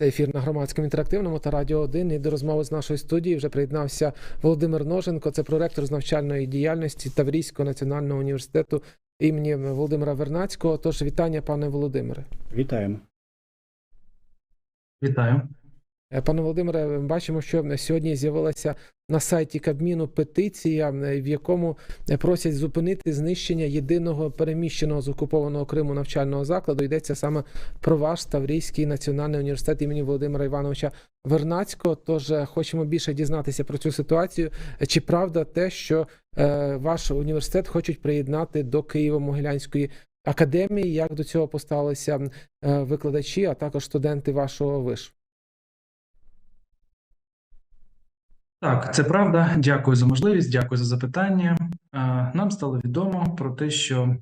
Це ефір на громадському інтерактивному та радіо 1. І до розмови з нашої студії вже приєднався Володимир Ноженко, це проректор з навчальної діяльності Таврійського національного університету імені Володимира Вернацького. Тож вітання, пане Володимире. Вітаємо. Вітаю. Е, Пане Володимире, бачимо, що сьогодні з'явилася на сайті Кабміну петиція, е, в якому просять зупинити знищення єдиного переміщеного з окупованого Криму навчального закладу. Йдеться саме про ваш Таврійський національний університет імені Володимира Івановича Вернацького. Тож е, хочемо більше дізнатися про цю ситуацію. Е, Чи правда те, що е, ваш університет хочуть приєднати до Києво-Могилянської академії? Як до цього поставилися е, викладачі, а також студенти вашого вишу? Так, це правда. Дякую за можливість, дякую за запитання. Нам стало відомо про те, що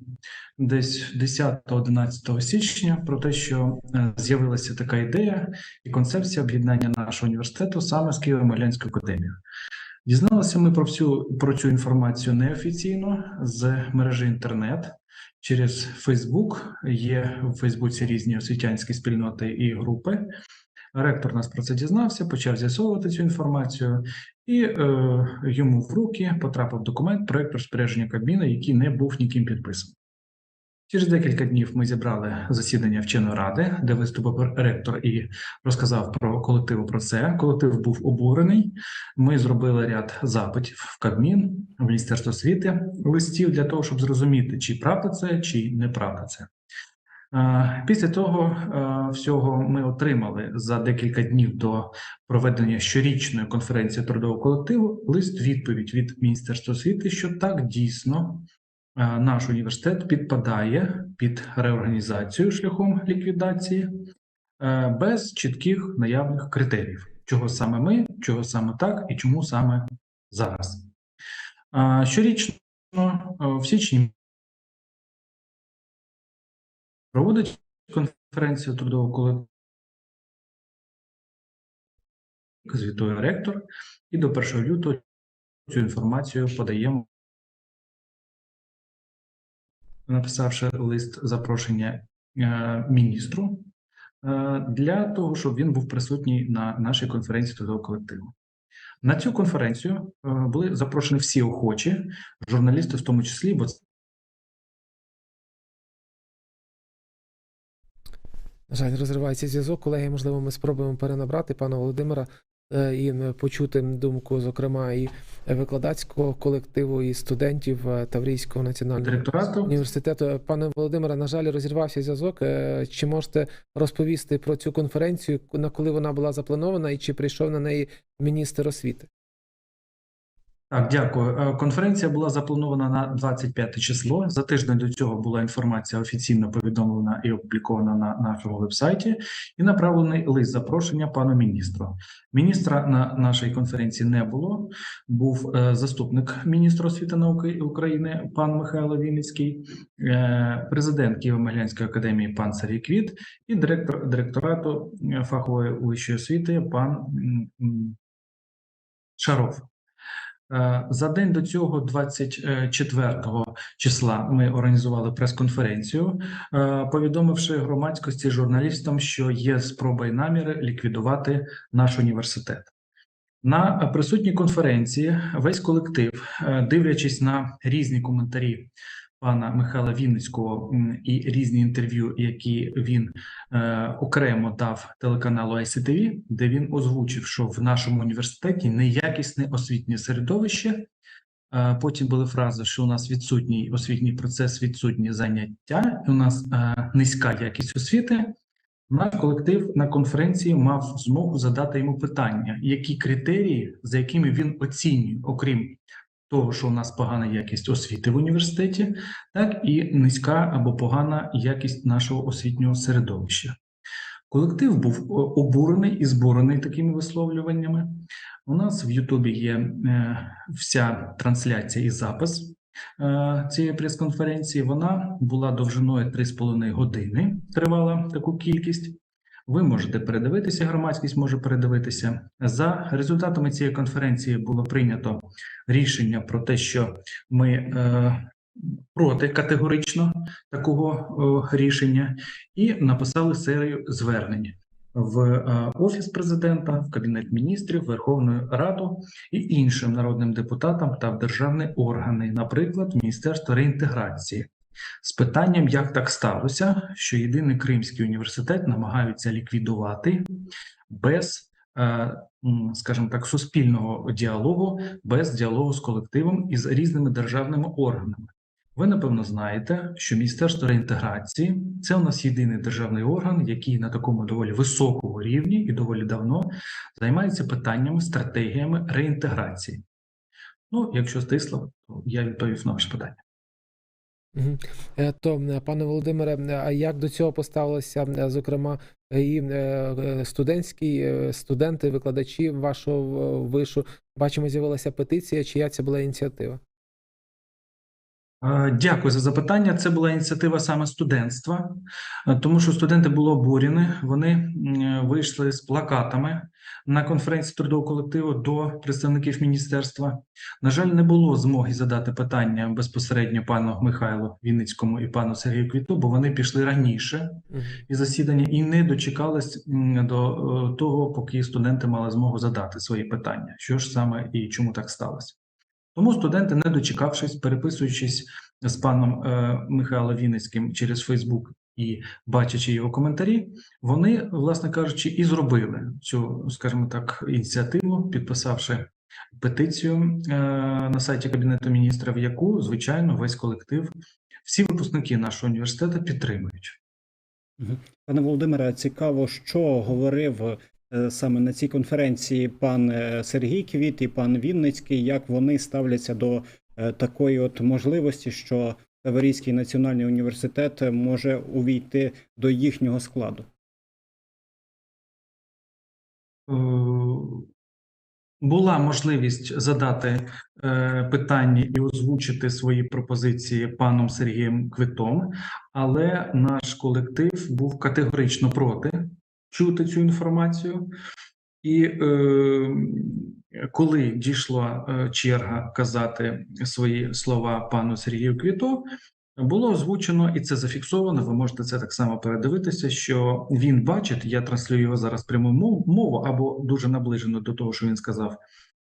десь 10-11 січня про те, що е, з'явилася така ідея і концепція об'єднання нашого університету саме з Києво-Могилянською академією. Дізналися ми про всю про цю інформацію неофіційно з мережі інтернет через Фейсбук. Є в Фейсбуці різні освітянські спільноти і групи. Ректор нас про це дізнався, почав з'ясовувати цю інформацію, і е, йому в руки потрапив документ проект розпорядження Кабміна, який не був ніким підписаний. Через декілька днів ми зібрали засідання вченої ради, де виступив ректор і розказав про колективу про це. Колектив був обурений. Ми зробили ряд запитів в Кабмін, в Міністерство освіти, листів для того, щоб зрозуміти, чи правда це, чи неправда це. Після того всього ми отримали за декілька днів до проведення щорічної конференції трудового колективу лист відповідь від Міністерства освіти, що так дійсно наш університет підпадає під реорганізацію шляхом ліквідації без чітких наявних критеріїв, чого саме ми, чого саме так і чому саме зараз. Щорічно в січні проводить конференцію трудового колективу. Звітує ректор, і до 1 лютого цю інформацію подаємо, написавши лист запрошення е, міністру е, для того, щоб він був присутній на нашій конференції трудового колективу. На цю конференцію е, були запрошені всі охочі, журналісти в тому числі, бо На жаль, розривається зв'язок. Колеги, можливо, ми спробуємо перенабрати пана Володимира е, і почути думку, зокрема, і викладацького колективу, і студентів е, Таврійського національного директорату університету. Пане Володимире, на жаль, розірвався зв'язок. Е, Чи можете розповісти про цю конференцію, на коли вона була запланована, і чи прийшов на неї міністр освіти? Так, дякую. Е, Конференція була запланована на 25 число. За тиждень до цього була інформація офіційно повідомлена і опублікована на нашому вебсайті, і направлений лист запрошення пану міністру. Міністра на нашій конференції не було. Був е, заступник міністра освіти науки України пан Михайло Вінницький, е, президент Києво-Могилянської академії пан Сергій Квіт і директор директорату фахової вищої освіти пан Шаров. Е, За день до цього, 24 числа, ми організували прес-конференцію, е, повідомивши громадськості журналістам, що є спроба і наміри ліквідувати наш університет. На присутній конференції весь колектив, е, дивлячись на різні коментарі пана Михайла Вінницького і різні інтерв'ю, які він е, окремо дав телеканалу ICTV, де він озвучив, що в нашому університеті неякісне освітнє середовище. Е, Потім були фрази, що у нас відсутній освітній процес, відсутні заняття, і у нас е, низька якість освіти. Наш колектив на конференції мав змогу задати йому питання, які критерії, за якими він оцінює, окрім того, що у нас погана якість освіти в університеті, так і низька або погана якість нашого освітнього середовища. Колектив був обурений і збурений такими висловлюваннями. У нас в Ютубі є е, вся трансляція і запис е, цієї прес-конференції. Вона була довжиною 3,5 години, тривала таку кількість. Ви можете передивитися, громадськість може передивитися. За результатами цієї конференції було прийнято рішення про те, що ми е, проти категорично такого е, рішення, і написали серію звернень. в е, Офіс президента, в Кабінет міністрів, Верховну Раду і іншим народним депутатам та в державні органи, наприклад, Міністерство реінтеграції, з питанням, як так сталося, що єдиний Кримський університет намагаються ліквідувати без, е, скажімо так, суспільного діалогу, без діалогу з колективом і з різними державними органами. Ви напевно знаєте, що Міністерство реінтеграції це у нас єдиний державний орган, який на такому доволі високому рівні і доволі давно займається питаннями, стратегіями реінтеграції. Ну, якщо стисло, то я відповів на ваше питання. Е, То, пане Володимире, а як до цього поставилися, зокрема, і е, е, студентські студенти, викладачі вашого вишу? Бачимо, з'явилася петиція. Чия це була ініціатива? Е, Дякую за запитання. Це була ініціатива саме студентства, е, тому що студенти були обурені. Вони вийшли з плакатами на конференції трудового колективу до представників міністерства. На жаль, не було змоги задати питання безпосередньо пану Михайлу Вінницькому і пану Сергію Квіту, бо вони пішли раніше Мгм. і засідання і не дочекались до е, того, поки студенти мали змогу задати свої питання, що ж саме і чому так сталося. Тому студенти, не дочекавшись, переписуючись з паном е, Михайлом Вінницьким через Фейсбук і бачачи його коментарі, вони, власне кажучи, і зробили цю, скажімо так, ініціативу, підписавши петицію е, на сайті Кабінету міністрів, яку, звичайно, весь колектив, всі випускники нашого університету підтримують. Пане Володимире, цікаво, що говорив саме на цій конференції пан е, Сергій Квіт і пан Вінницький, як вони ставляться до е, такої от можливості, що Таврійський національний університет може увійти до їхнього складу. Е, Була можливість задати е, питання і озвучити свої пропозиції паном Сергієм Квитом, але наш колектив був категорично проти чути цю інформацію. І е, коли дійшла е, черга казати свої слова пану Сергію Квіту, було озвучено, і це зафіксовано. Ви можете це так само передивитися. Що він бачить, я транслюю його зараз пряму мов- мову або дуже наближено до того, що він сказав.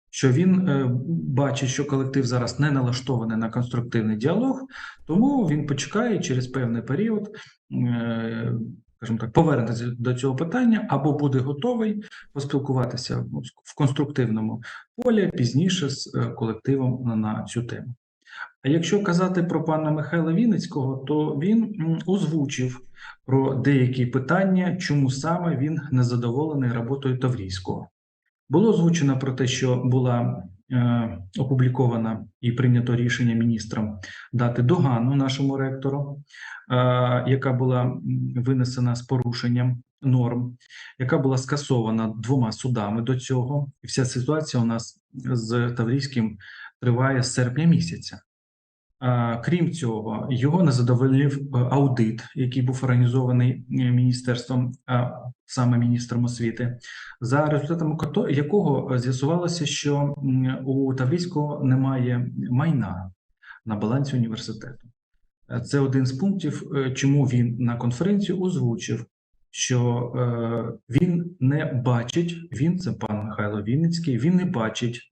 Що він е, бачить, що колектив зараз не налаштований на конструктивний діалог, тому він почекає через певний період, е, скажімо так, повернеться до цього питання або буде готовий поспілкуватися в конструктивному полі пізніше з е, колективом на, цю тему. А якщо казати про пана Михайла Вінницького, то він озвучив про деякі питання, чому саме він незадоволений роботою Таврійського. Було озвучено про те, що була опублікована і прийнято рішення міністром дати догану нашому ректору, е, яка була винесена з порушенням норм, яка була скасована двома судами до цього. І вся ситуація у нас з Таврійським триває з серпня місяця. Крім цього, його не задовольнив е, аудит, який був організований е, міністерством, саме міністром освіти, за результатами якого е, з'ясувалося, що у Таврійського немає майна на балансі університету. Це один з пунктів, чому він на конференції озвучив, що він не бачить, він це пан Михайло Вінницький, він не бачить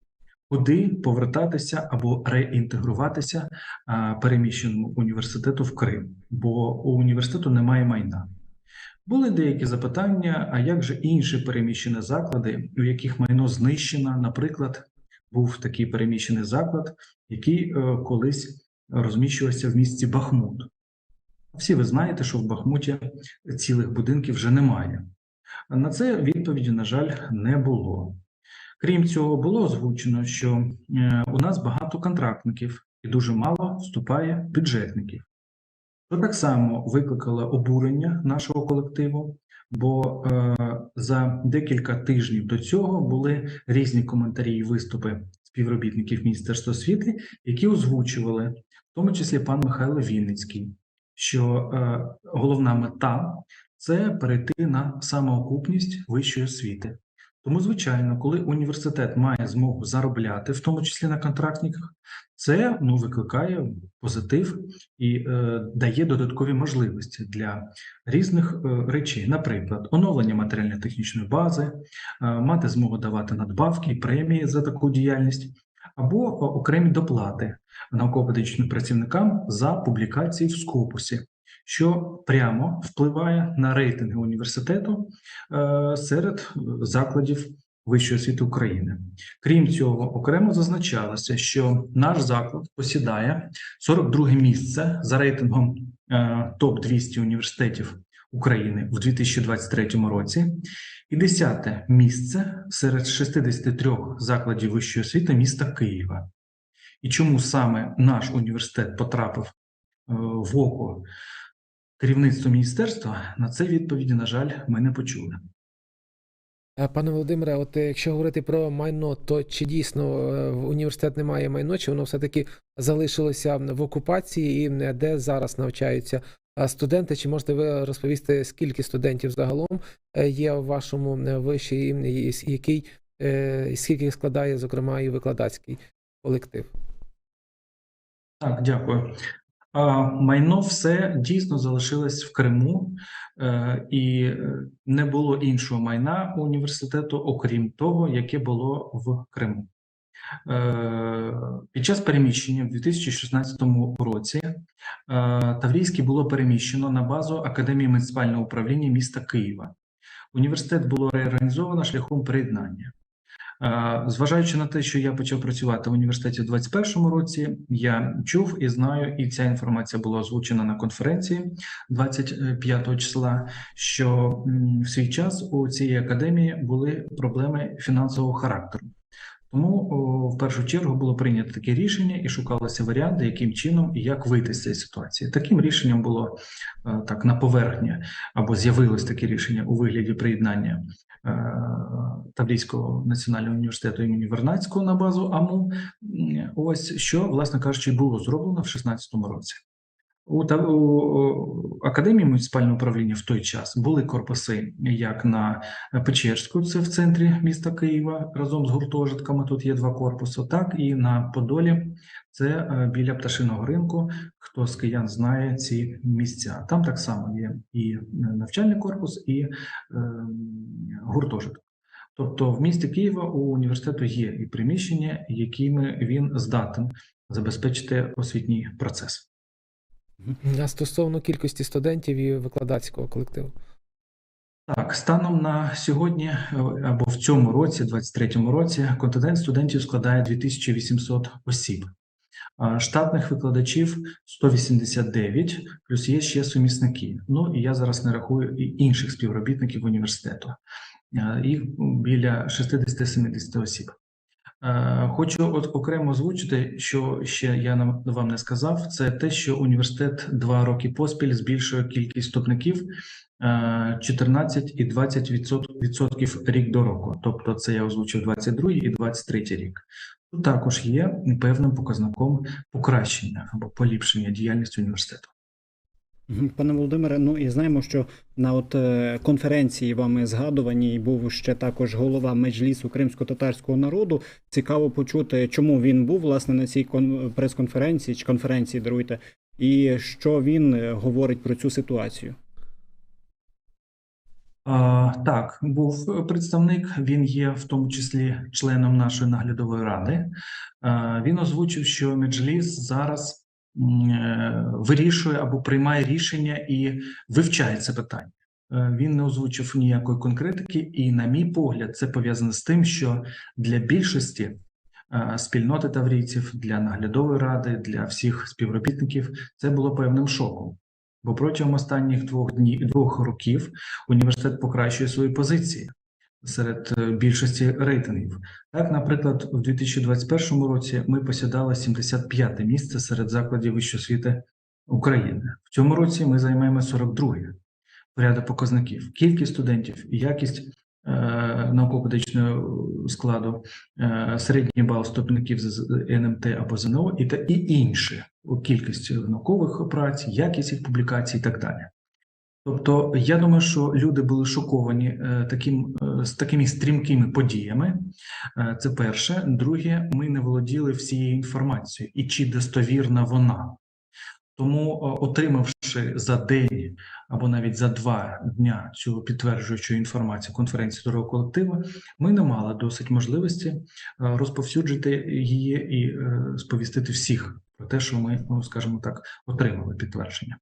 куди повертатися або реінтегруватися а, переміщеному університету в Крим, бо у університету немає майна. Були деякі запитання: а як же інші переміщені заклади, у яких майно знищено? Наприклад, був такий переміщений заклад, який е, колись розміщувався в місті Бахмут. Всі ви знаєте, що в Бахмуті цілих будинків вже немає. На це відповіді, на жаль, не було. Крім цього, було озвучено, що е, у нас багато контрактників і дуже мало вступає бюджетників. Що так само викликало обурення нашого колективу, бо е, за декілька тижнів до цього були різні коментарі і виступи співробітників Міністерства освіти, які озвучували, в тому числі пан Михайло Вінницький, що е, головна мета це перейти на самоокупність вищої освіти. Тому, звичайно, коли університет має змогу заробляти, в тому числі на контрактниках, це ну, викликає позитив і е, дає додаткові можливості для різних е, речей, наприклад, оновлення матеріально-технічної бази, е, мати змогу давати надбавки і премії за таку діяльність, або окремі доплати науково-педагогічним працівникам за публікації в Скопусі, що прямо впливає на рейтинги університету е, серед закладів вищої освіти України. Крім цього, окремо зазначалося, що наш заклад посідає 42 місце за рейтингом е, топ 200 університетів України в 2023 році, і 10 місце серед 63 закладів вищої освіти міста Києва. І чому саме наш університет потрапив е, в око керівництва міністерства, на це відповіді, на жаль, ми не почули. Е, Пане Володимире, от е, якщо говорити про майно, то чи дійсно е, в університет не має майно, чи воно все-таки залишилося в окупації, і де зараз навчаються студенти? Чи можете ви розповісти, скільки студентів загалом є в вашому виші, і який скільки складає, зокрема, і викладацький колектив? Так, дякую. Майно все дійсно залишилось в Криму, е, і не було іншого майна університету, окрім того, яке було в Криму. Е, Під час переміщення в 2016 році е, Таврійський було переміщено на базу Академії муніципального управління міста Києва. Університет було реорганізовано шляхом приєднання. Зважаючи на те, що я почав працювати в університеті в 2021 році, я чув і знаю, і ця інформація була озвучена на конференції 25 числа. Що в свій час у цій академії були проблеми фінансового характеру. Тому в першу чергу було прийнято таке рішення і шукалися варіанти, яким чином і як вийти з цієї ситуації. Таким рішенням було е, так на поверхні або з'явилось таке рішення у вигляді приєднання е, Таврійського національного університету імені Вернадського на базу АМУ. Ось що, власне кажучи, було зроблено в 2016 році. У, та, у, академії муніципального управління в той час були корпуси як на Печерську, це в центрі міста Києва, разом з гуртожитками. Тут є два корпуси, так і на Подолі, це е, біля пташиного ринку. Хто з киян знає ці місця? Там так само є і е, навчальний корпус, і е, гуртожиток. Тобто, в місті Києва у університету є і приміщення, якими він здатен забезпечити освітній процес. А стосовно кількості студентів і викладацького колективу? Так, станом на сьогодні е, або в цьому році, 23-му році, контингент студентів складає 2800 осіб. Штатних викладачів 189, плюс є ще сумісники. Ну і я зараз не рахую і інших співробітників університету. Е, Їх біля 60-70 осіб. Е, Хочу от окремо озвучити, що ще я вам не сказав, це те, що університет два роки поспіль збільшує кількість вступників е, 14 і 20 відсот- відсотків рік до року. Тобто, це я озвучив 22 і 23 рік. Тут також є певним показником покращення або поліпшення діяльності університету. Пане Володимире, ну і знаємо, що на от е, конференції вами згадувані був ще також голова меджлісу кримсько-татарського народу. Цікаво почути, чому він був власне на цій кон- прес-конференції чи конференції, даруйте, і що він е, говорить про цю ситуацію. А, так, був представник. Він є в тому числі членом нашої наглядової ради. А, він озвучив, що Меджліс зараз вирішує або приймає рішення і вивчає це питання. Е, Він не озвучив ніякої конкретики, і, на мій погляд, це пов'язано з тим, що для більшості е, спільноти таврійців, для наглядової ради, для всіх співробітників це було певним шоком. Бо протягом останніх двох днів двох років університет покращує свої позиції серед е, більшості рейтингів. Так, наприклад, у 2021 році ми посідали 75 місце серед закладів вищої освіти України. В цьому році ми займаємо 42 порядок показників. Кількість студентів, якість е, науково-педагогічного складу, е, середній бал вступників з НМТ або ЗНО і та і інші у кількість наукових праць, якість їх публікацій і так далі. Тобто, я думаю, що люди були шоковані е, таким е, з такими стрімкими подіями. Е, Це перше. Друге, ми не володіли всією інформацією і чи достовірна вона. Тому, отримавши за день або навіть за два дня цю підтверджуючу інформацію конференції здорового колективу, ми не мали досить можливості розповсюджити її і сповістити всіх про те, що ми, ну скажімо так, отримали підтвердження.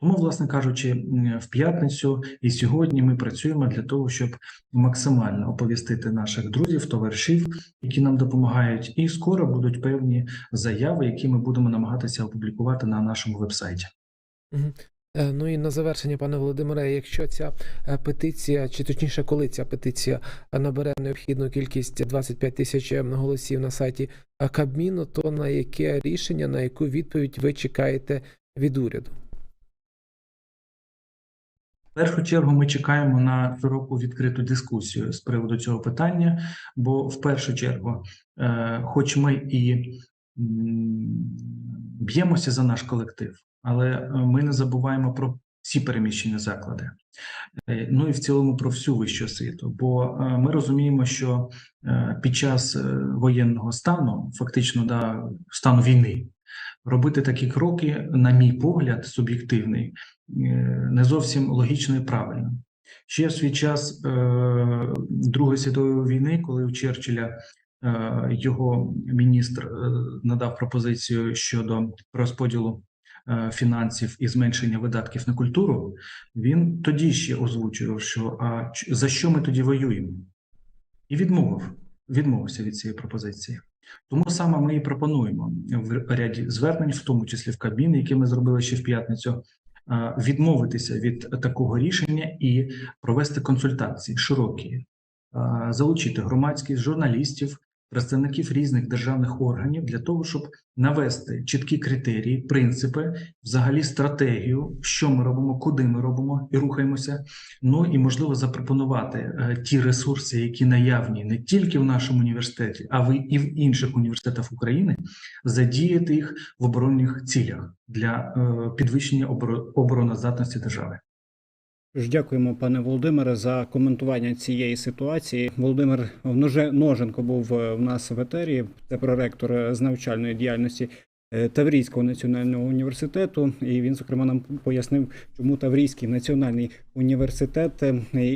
Тому, власне кажучи, в п'ятницю і сьогодні ми працюємо для того, щоб максимально оповістити наших друзів, товаришів, які нам допомагають, і скоро будуть певні заяви, які ми будемо намагатися опублікувати на нашому вебсайті. Е, Ну і на завершення, пане Володимире, якщо ця е, петиція, чи точніше, коли ця петиція е, набере необхідну кількість 25 тисяч е, голосів на сайті Кабміну, то на яке рішення, на яку відповідь ви чекаєте від уряду? В першу чергу ми чекаємо на широку відкриту дискусію з приводу цього питання, бо в першу чергу, е, хоч ми і б'ємося за наш колектив, але е, ми не забуваємо про всі переміщені заклади. Е, Ну і в цілому про всю вищу освіту. Бо ми розуміємо, що під час воєнного стану, фактично да, стану війни, робити такі кроки, на мій погляд, суб'єктивний, е, не зовсім логічно і правильно. Ще в свій час е, Другої світової війни, коли у Черчилля е, його міністр надав пропозицію щодо розподілу фінансів і зменшення видатків на культуру, він тоді ще озвучував, що а за що ми тоді воюємо, і відмовив, відмовився від цієї пропозиції. Тому саме ми і пропонуємо в ряді звернень, в тому числі в Кабмін, які ми зробили ще в п'ятницю, відмовитися від такого рішення і провести консультації широкі, залучити громадськість журналістів, представників різних державних органів для того, щоб навести чіткі критерії, принципи, взагалі стратегію, що ми робимо, куди ми робимо і рухаємося. Ну і можливо запропонувати е, ті ресурси, які наявні не тільки в нашому університеті, а в і в інших університетах України, задіяти їх в оборонних цілях для е, підвищення оборо- обороноздатності держави. Тож дякуємо, пане Володимире, за коментування цієї ситуації. Володимир Ноженко був е, в нас в етері. Це проректор е, з навчальної діяльності е, Таврійського національного університету. І він, зокрема, нам пояснив, чому Таврійський національний університет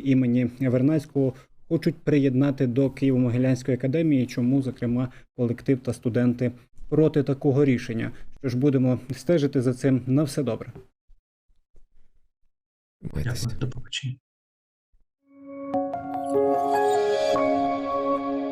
імені Вернацького хочуть приєднати до Києво-Могилянської академії. Чому, зокрема, колектив та студенти проти такого рішення? Що ж будемо стежити за цим на все добре. Майтеся. Дякую, до побачення.